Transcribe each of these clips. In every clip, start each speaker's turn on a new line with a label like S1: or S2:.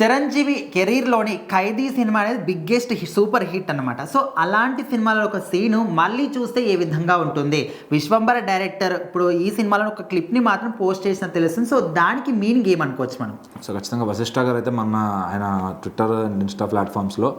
S1: చిరంజీవి కెరీర్లోని ఖైదీ సినిమా అనేది biggest super hit అన్నమాట. సో అలాంటి సినిమాలో ఒక సీను మళ్ళీ చూస్తే ఏ విధంగా ఉంటుంది? విశ్వంబర డైరెక్టర్ ఇప్పుడు ఈ సినిమాలో ఒక క్లిప్ని మాత్రం పోస్ట్ చేసిన తెలుస్తుంది. సో దానికి మీనింగ్ ఏమనుకోవచ్చు మనం?
S2: సో ఖచ్చితంగా వశిష్ఠ గారు అయితే మొన్న ఆయన ట్విట్టర్ అండ్ ఇన్స్టా ప్లాట్ఫామ్స్లో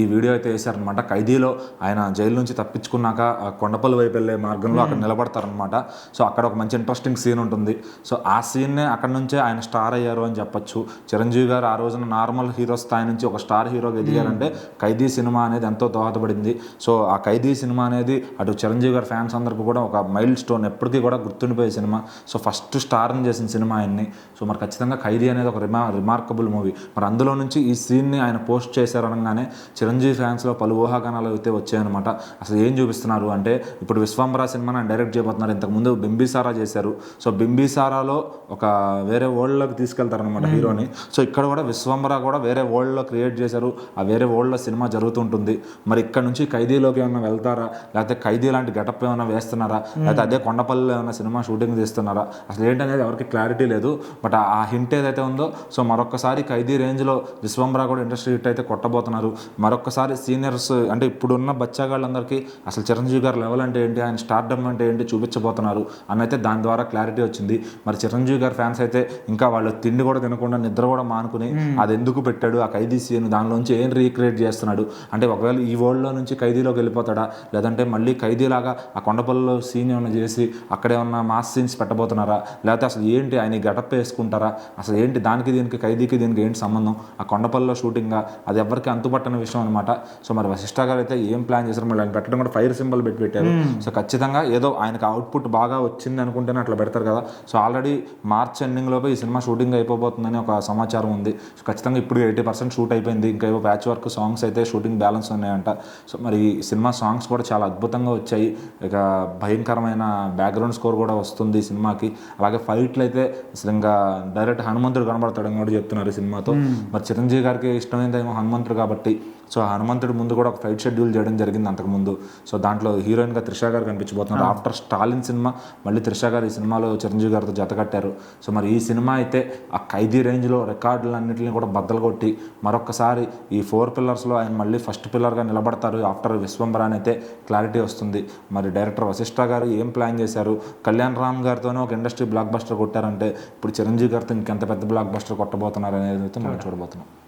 S2: ఈ వీడియో అయితే వేశారనమాట ఖైదీలో ఆయన జైలు నుంచి తప్పించుకున్నాక కొండపల్లి వైపు వెళ్ళే మార్గంలో అక్కడ నిలబడతారనమాట సో అక్కడ ఒక మంచి ఇంట్రెస్టింగ్ సీన్ ఉంటుంది. సో ఆ సీన్నే అక్కడ నుంచే ఆయన స్టార్ అయ్యారు అని చెప్పొచ్చు. చిరంజీవి గారు ఆ రోజున నార్మల్ హీరో స్థాయి నుంచి ఒక స్టార్ హీరోకి ఎదిగారంటే ఖైదీ సినిమా అనేది ఎంతో దోహదపడింది. సో ఆ ఖైదీ సినిమా అనేది అటు చిరంజీవి గారి ఫ్యాన్స్ అందరికీ కూడా ఒక మైల్ స్టోన్ ఎప్పటికీ కూడా గుర్తుండిపోయే సినిమా. సో ఫస్ట్ స్టార్ని చేసిన సినిమా ఆయన్ని. సో మరి ఖచ్చితంగా ఖైదీ అనేది ఒక రిమా రిమార్కబుల్ మూవీ. మరి అందులో నుంచి ఈ సీన్ని ఆయన పోస్ట్ చేశారనగానే చిరంజీవి ఫ్యాన్స్లో పలు ఊహాగానాలు అయితే వచ్చాయన్నమాట. అసలు ఏం చూపిస్తున్నారు అంటే ఇప్పుడు విశ్వంబర సినిమాని ఆయన డైరెక్ట్ చేయబోతున్నారు. ఇంతకుముందు బింబిసారా చేశారు. సో బింబిసారాలో ఒక వేరే వరల్డ్లోకి తీసుకెళ్తారనమాట హీరోని. సో ఇక్కడ కూడా విశ్వంబర కూడా వేరే వరల్డ్లో క్రియేట్ చేశారు. ఆ వేరే వరల్డ్లో సినిమా జరుగుతుంటుంది. మరి ఇక్కడ నుంచి ఖైదీలోకి ఏమైనా వెళ్తారా? లేకపోతే ఖైదీ లాంటి గెటప్ ఏమైనా వేస్తున్నారా? లేకపోతే అదే కొండపల్లిలో ఏమైనా సినిమా షూటింగ్ తీస్తున్నారా? అసలు ఏంటనేది ఎవరికి క్లారిటీ లేదు. బట్ ఆ హింట్ ఏదైతే ఉందో సో మరొకసారి ఖైదీ రేంజ్లో విశ్వంబరా కూడా ఇండస్ట్రీ హిట్ అయితే కొట్టబోతున్నారు. మరొకసారి సీనియర్స్ అంటే ఇప్పుడున్న బచ్చాగాళ్ళందరికీ అసలు చిరంజీవి గారు లెవెల్ అంటే ఏంటి? ఆయన స్టార్డమ్ అంటే ఏంటి? చూపించబోతున్నారు అని అయితే దాని ద్వారా క్లారిటీ వచ్చింది. మరి చిరంజీవి గారి ఫ్యాన్స్ అయితే ఇంకా వాళ్ళు తిండి కూడా తినకుండా నిద్ర కూడా మానుకుని అది ఎందుకు పెట్టాడు? ఆ ఖైదీ సీన్ దానిలోంచి ఏం రీక్రియేట్ చేస్తున్నాడు? అంటే ఒకవేళ ఈ వరల్డ్లో నుంచి ఖైదీలోకి వెళ్ళిపోతాడా? లేదంటే మళ్ళీ ఖైదీలాగా ఆ కొండపల్లిలో సీన్ ఏమైనా చేసి అక్కడ ఏమన్నా మాస్ సీన్స్ పెట్టబోతున్నారా? లేకపోతే అసలు ఏంటి ఆయన గడప వేసుకుంటారా? అసలు ఏంటి దానికి దీనికి ఖైదీకి దీనికి ఏంటి సంబంధం? ఆ కొండపల్లిలో షూటింగ్గా అది ఎవరికి అంతుపట్టని విషయం అనమాట సో మరి వశిష్ఠ గారు అయితే ఏం ప్లాన్ చేశారు? మళ్ళీ ఆయన పెట్టడం కూడా ఫైర్ సింబల్ పెట్టి పెట్టారు. సో ఖచ్చితంగా ఏదో ఆయనకు అవుట్పుట్ బాగా వచ్చింది అనుకుంటేనే అట్లా పెడతారు కదా. సో ఆల్రెడీ మార్చ్ ఎండింగ్ లోపే ఈ సినిమా షూటింగ్ అయిపోబోతుందని ఒక సమాచారం ఉంది. ఖచ్చితంగా ఇప్పుడు ఎయిటీ పర్సెంట్ షూట్ అయిపోయింది. ఇంకా ఏవో ప్యాచ్ వర్క్ సాంగ్స్ అయితే షూటింగ్ బ్యాలెన్స్ ఉన్నాయంట. సో మరి ఈ సినిమా సాంగ్స్ కూడా చాలా అద్భుతంగా వచ్చాయి. ఇక భయంకరమైన బ్యాక్గ్రౌండ్ స్కోర్ కూడా వస్తుంది ఈ సినిమాకి. అలాగే ఫైట్లు అయితే అసలు ఇంకా డైరెక్ట్ హనుమంతుడు కనబడతాడని కూడా చెప్తున్నారు ఈ సినిమాతో. మరి చిరంజీవి గారికి ఇష్టమైనదేమో హనుమంతుడు కాబట్టి సో హనుమంతుడి ముందు కూడా ఒక ఫైట్ షెడ్యూల్ చేయడం జరిగింది అంతకుముందు. సో దాంట్లో హీరోయిన్గా త్రిష గారు కనిపించబోతున్నారు. ఆఫ్టర్ స్టాలిన్ సినిమా మళ్ళీ త్రిష గారు ఈ సినిమాలో చిరంజీవి గారితో జతకట్టారు సో మరి ఈ సినిమా అయితే ఆ ఖైదీ రేంజ్లో రికార్డులన్నింటినీ కూడా బద్దలు కొట్టి మరొకసారి ఈ ఫోర్ పిల్లర్స్లో ఆయన మళ్ళీ ఫస్ట్ పిల్లర్గా నిలబడతారు. ఆఫ్టర్ విశ్వంబర అయితే క్లారిటీ వస్తుంది. మరి డైరెక్టర్ వశిష్ఠ గారు ఏం ప్లాన్ చేశారు? కళ్యాణ్ రామ్ గారితోనే ఒక ఇండస్ట్రీ బ్లాక్ బస్టర్ కొట్టారంటే ఇప్పుడు చిరంజీవి గారితో ఇంకెంత పెద్ద బ్లాక్ బస్టర్ కొట్టబోతున్నారు అనేది అయితే మనం చూడబోతున్నాం.